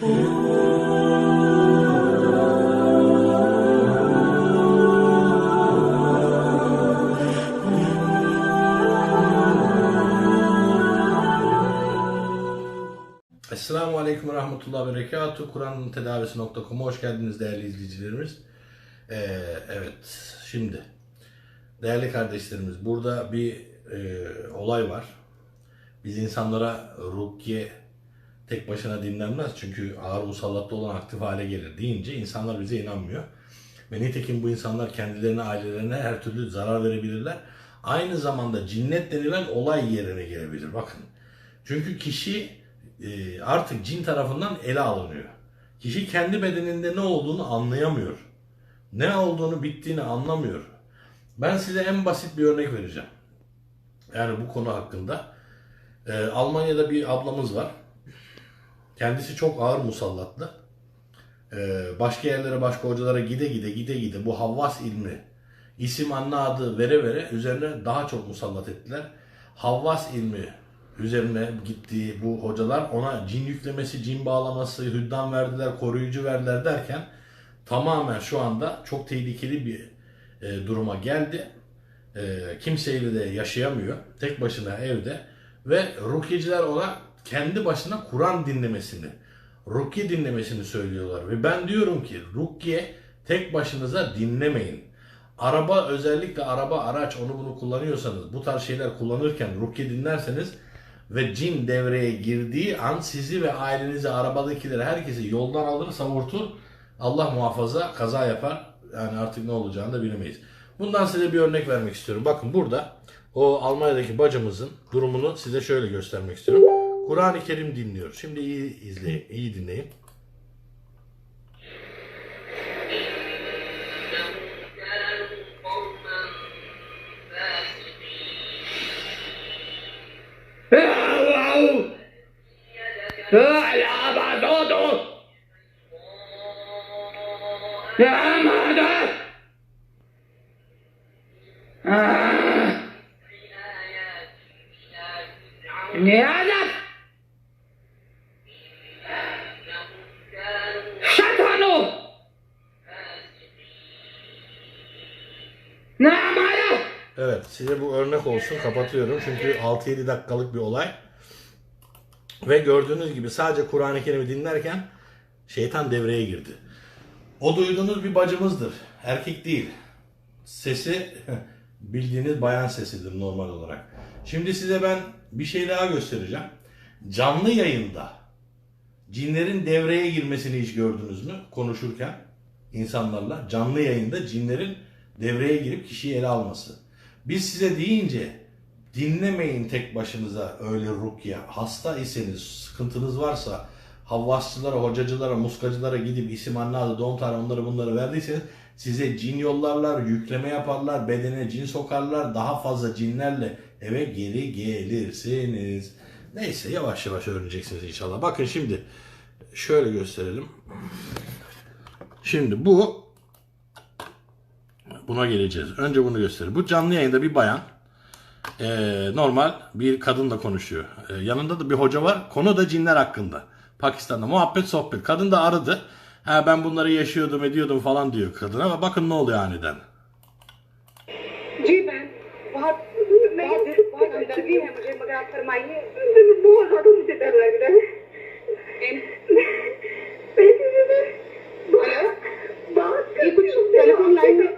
Esselamu Aleyküm ve Rahmetullah Berekatuhu. Kur'an'ın tedavisi.com'a hoş geldiniz değerli izleyicilerimiz. Ee, evet, şimdi değerli kardeşlerimiz burada bir e, olay var. Biz insanlara rukiye tek başına dinlenmez çünkü ağır musallatlı olan aktif hale gelir deyince insanlar bize inanmıyor. Ve nitekim bu insanlar kendilerine, ailelerine her türlü zarar verebilirler. Aynı zamanda cinnet denilen olay yerine gelebilir. Bakın. Çünkü kişi e, artık cin tarafından ele alınıyor. Kişi kendi bedeninde ne olduğunu anlayamıyor. Ne olduğunu bittiğini anlamıyor. Ben size en basit bir örnek vereceğim. Yani bu konu hakkında. E, Almanya'da bir ablamız var. Kendisi çok ağır musallatlı. E, başka yerlere, başka hocalara gide gide gide gide bu Havvas ilmi isim anne adı vere vere üzerine daha çok musallat ettiler. Havvas ilmi üzerine gittiği bu hocalar ona cin yüklemesi, cin bağlaması, hüddam verdiler, koruyucu verdiler derken tamamen şu anda çok tehlikeli bir e, duruma geldi. E, kimseyle de yaşayamıyor. Tek başına evde ve rukyeciler ona kendi başına Kur'an dinlemesini, rukiye dinlemesini söylüyorlar. Ve ben diyorum ki rukiye tek başınıza dinlemeyin. Araba özellikle araba araç onu bunu kullanıyorsanız bu tarz şeyler kullanırken rukiye dinlerseniz ve cin devreye girdiği an sizi ve ailenizi arabadakileri herkesi yoldan alır savurtur. Allah muhafaza kaza yapar. Yani artık ne olacağını da bilemeyiz. Bundan size bir örnek vermek istiyorum. Bakın burada o Almanya'daki bacımızın durumunu size şöyle göstermek istiyorum. Kur'an-ı Kerim dinliyor. Şimdi iyi izleyin, iyi dinleyin. Ya Evet size bu örnek olsun kapatıyorum çünkü 6-7 dakikalık bir olay. Ve gördüğünüz gibi sadece Kur'an-ı Kerim'i dinlerken şeytan devreye girdi. O duyduğunuz bir bacımızdır. Erkek değil. Sesi bildiğiniz bayan sesidir normal olarak. Şimdi size ben bir şey daha göstereceğim. Canlı yayında cinlerin devreye girmesini hiç gördünüz mü konuşurken insanlarla? Canlı yayında cinlerin devreye girip kişiyi ele alması. Biz size deyince dinlemeyin tek başınıza öyle rukiye. Hasta iseniz, sıkıntınız varsa havvasçılara, hocacılara, muskacılara gidip isim anne adı, doğum tarihi onları bunları verdiyseniz size cin yollarlar, yükleme yaparlar, bedene cin sokarlar, daha fazla cinlerle eve geri gelirsiniz. Neyse yavaş yavaş öğreneceksiniz inşallah. Bakın şimdi şöyle gösterelim. Şimdi bu buna geleceğiz. Önce bunu gösterelim. Bu canlı yayında bir bayan ee, normal bir kadınla konuşuyor. Ee, yanında da bir hoca var. Konu da cinler hakkında. Pakistan'da muhabbet sohbet. Kadın da aradı. Ha ben bunları yaşıyordum ediyordum falan diyor kadına. Ama bakın ne oluyor aniden. जी मैं बहुत बहुत बहुत अंदरगी है मुझे मगर आप फरमाइए बहुत ज्यादा मुझे डर लग रहा है हेलो बात ये कुछ टेलीफोन लाइन में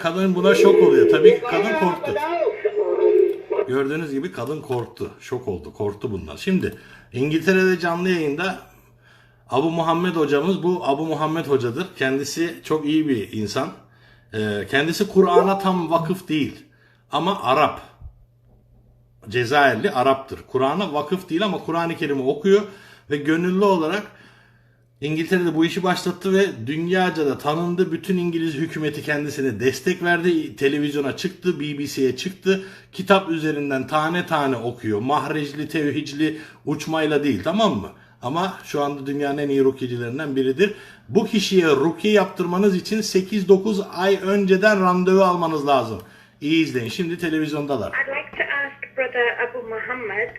kadın buna şok oluyor. Tabii ki kadın korktu. Gördüğünüz gibi kadın korktu. Şok oldu. Korktu bunlar. Şimdi İngiltere'de canlı yayında Abu Muhammed hocamız bu Abu Muhammed hocadır. Kendisi çok iyi bir insan. Ee, kendisi Kur'an'a tam vakıf değil. Ama Arap. Cezayirli Arap'tır. Kur'an'a vakıf değil ama Kur'an-ı Kerim'i okuyor ve gönüllü olarak İngiltere'de bu işi başlattı ve dünyaca da tanındı. Bütün İngiliz hükümeti kendisine destek verdi. Televizyona çıktı, BBC'ye çıktı. Kitap üzerinden tane tane okuyor. Mahrecli, tevhicli, uçmayla değil tamam mı? Ama şu anda dünyanın en iyi rukiyecilerinden biridir. Bu kişiye rukiye yaptırmanız için 8-9 ay önceden randevu almanız lazım. İyi izleyin. Şimdi televizyondalar. I'd like to ask Brother Abu Muhammad,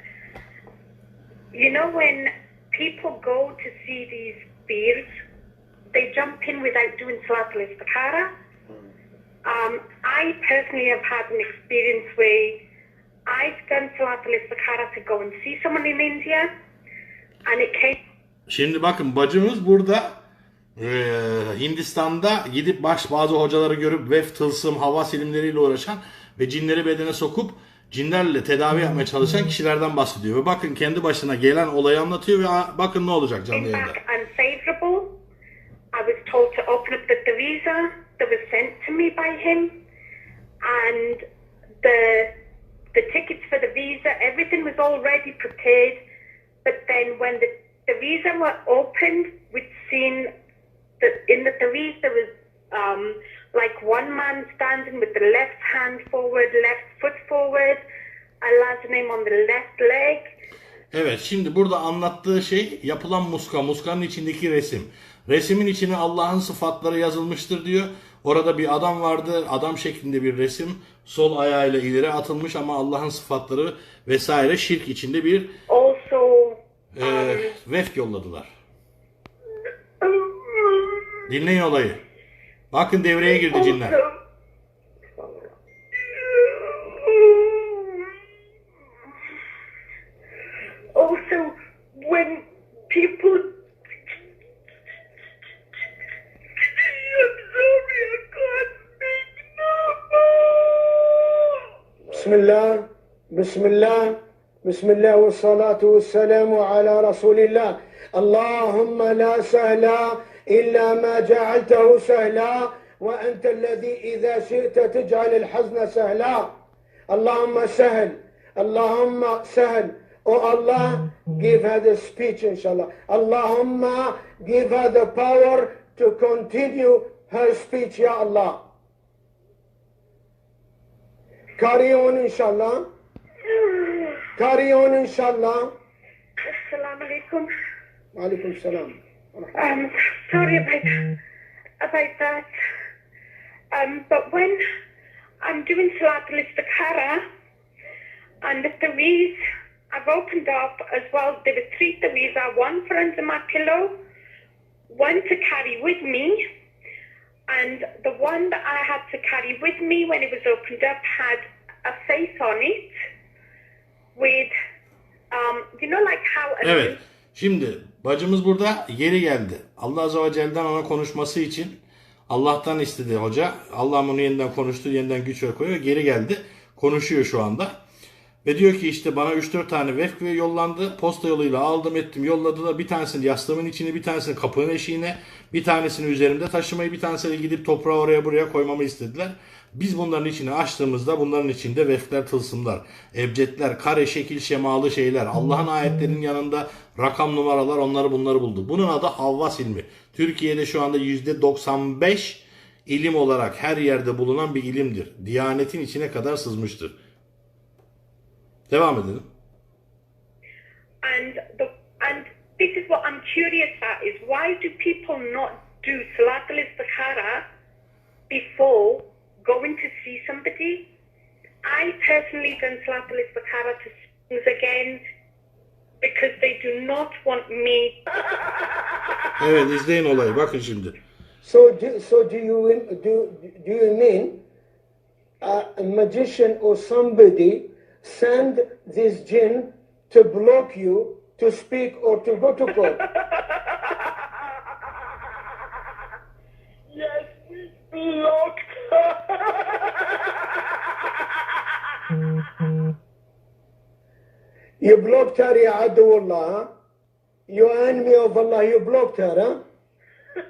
you know when people go to see these beers, they jump in without doing Salat al-Istikhara. Um, I personally have had an experience where I've done Salat al-Istikhara to go and see someone in India, and it came Şimdi bakın bacımız burada eee, Hindistan'da gidip baş bazı hocaları görüp vef, tılsım, hava ilimleriyle uğraşan ve cinleri bedene sokup cinlerle tedavi yapmaya çalışan kişilerden bahsediyor. Ve bakın kendi başına gelen olayı anlatıyor ve bakın ne olacak canlı yayında. Told to open up the visa that was sent to me by him, and the the tickets for the visa, everything was already prepared. But then when the the visa were opened, we'd seen that in the Tawis there was um, like one man standing with the left hand forward, left foot forward, Allah's name on the left leg. Evet şimdi burada anlattığı şey yapılan muska, muskanın içindeki resim. Resimin içine Allah'ın sıfatları yazılmıştır diyor. Orada bir adam vardı, adam şeklinde bir resim. Sol ayağıyla ileri atılmış ama Allah'ın sıfatları vesaire şirk içinde bir Also, e, vef yolladılar. Dinleyin olayı. Bakın devreye girdi cinler. بسم الله بسم الله والصلاة والسلام على رسول الله اللهم لا سهل إلا ما جعلته سهلا وأنت الذي إذا شئت تجعل الحزن سهلا اللهم سهل اللهم سهل Oh Allah, give her the speech, inshallah. Allahumma, give her the power to continue her speech, Ya Allah. Carry on, inshallah. Carry on, inshallah. Assalamu alaikum. Alaikum salam. Um, sorry about about that. Um, but when I'm doing Salat al-Istikhara and the taweez, I've opened up as well. There were three taweez. I one for under my pillow, one to carry with me, and the one that I had to carry with me when it was opened up had a face on it with, um, you know, like how Evet. Şimdi bacımız burada geri geldi. Allah Azze ve Celle'den ona konuşması için Allah'tan istedi hoca. Allah onu yeniden konuştu, yeniden güç ver koyuyor. Geri geldi. Konuşuyor şu anda. Ve diyor ki işte bana 3-4 tane vefk ve yollandı. Posta yoluyla aldım ettim yolladılar. Bir tanesini yastığımın içine, bir tanesini kapının eşiğine, bir tanesini üzerimde taşımayı, bir tanesini gidip toprağı oraya buraya koymamı istediler. Biz bunların içine açtığımızda bunların içinde vefkler, tılsımlar, ebcedler, kare, şekil, şemalı şeyler, Allah'ın ayetlerinin yanında rakam numaralar onları bunları buldu. Bunun adı Havvas ilmi. Türkiye'de şu anda %95 ilim olarak her yerde bulunan bir ilimdir. Diyanetin içine kadar sızmıştır. Devam edelim. And the and this is what I'm curious at is why do people not do Salat al-Istikhara before going to see somebody? I personally done Salat al-Istikhara to things again because they do not want me Evet izleyin olayı. Bakın şimdi. So, do, so do you do do you mean uh, a magician or somebody send this jinn to block you to speak or to go to court? Yes, blocked. you blocked her, ya Adullah. Huh? You enemy of Allah. You blocked her, huh?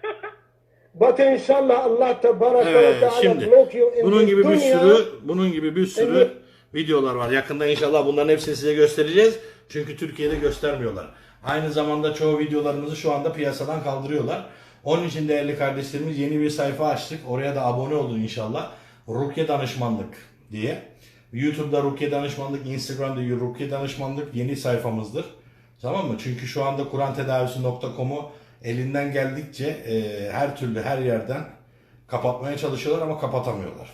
But inshallah Allah tabaraka wa Evet ta'ala şimdi block you in bunun gibi bir sürü bunun gibi bir sürü videolar var. Yakında inşallah bunların hepsini size göstereceğiz. Çünkü Türkiye'de göstermiyorlar. Aynı zamanda çoğu videolarımızı şu anda piyasadan kaldırıyorlar. Onun için değerli kardeşlerimiz yeni bir sayfa açtık. Oraya da abone olun inşallah. Rukiye Danışmanlık diye. YouTube'da Rukiye Danışmanlık, Instagram'da Rukiye Danışmanlık yeni sayfamızdır. Tamam mı? Çünkü şu anda kurantedavisi.com'u elinden geldikçe e, her türlü her yerden kapatmaya çalışıyorlar ama kapatamıyorlar.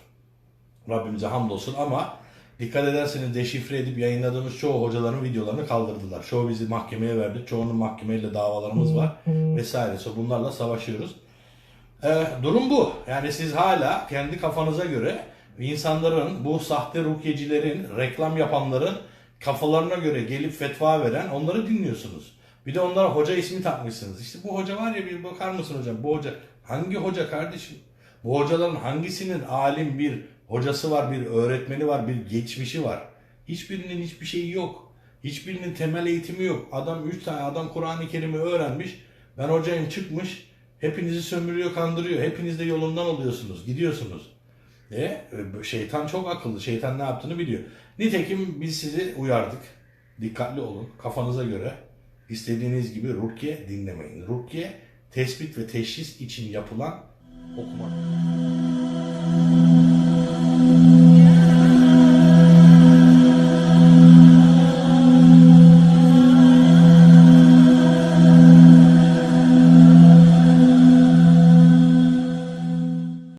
Rabbimize hamdolsun ama dikkat ederseniz deşifre edip yayınladığımız çoğu hocaların videolarını kaldırdılar. Çoğu bizi mahkemeye verdi. Çoğunun mahkemeyle davalarımız var vesairesi. Bunlarla savaşıyoruz. Ee, durum bu. Yani siz hala kendi kafanıza göre insanların, bu sahte rukiyecilerin, reklam yapanların kafalarına göre gelip fetva veren onları dinliyorsunuz. Bir de onlara hoca ismi takmışsınız. İşte bu hoca var ya bir bakar mısın hocam? Bu hoca hangi hoca kardeşim? Bu hocaların hangisinin alim bir hocası var, bir öğretmeni var, bir geçmişi var? Hiçbirinin hiçbir şeyi yok. Hiçbirinin temel eğitimi yok. Adam 3 tane adam Kur'an-ı Kerim'i öğrenmiş. Ben hocayım çıkmış. Hepinizi sömürüyor, kandırıyor. Hepiniz de yolundan oluyorsunuz, gidiyorsunuz. E, e, şeytan çok akıllı. Şeytan ne yaptığını biliyor. Nitekim biz sizi uyardık. Dikkatli olun. Kafanıza göre istediğiniz gibi rukiye dinlemeyin. Rukiye tespit ve teşhis için yapılan okuma.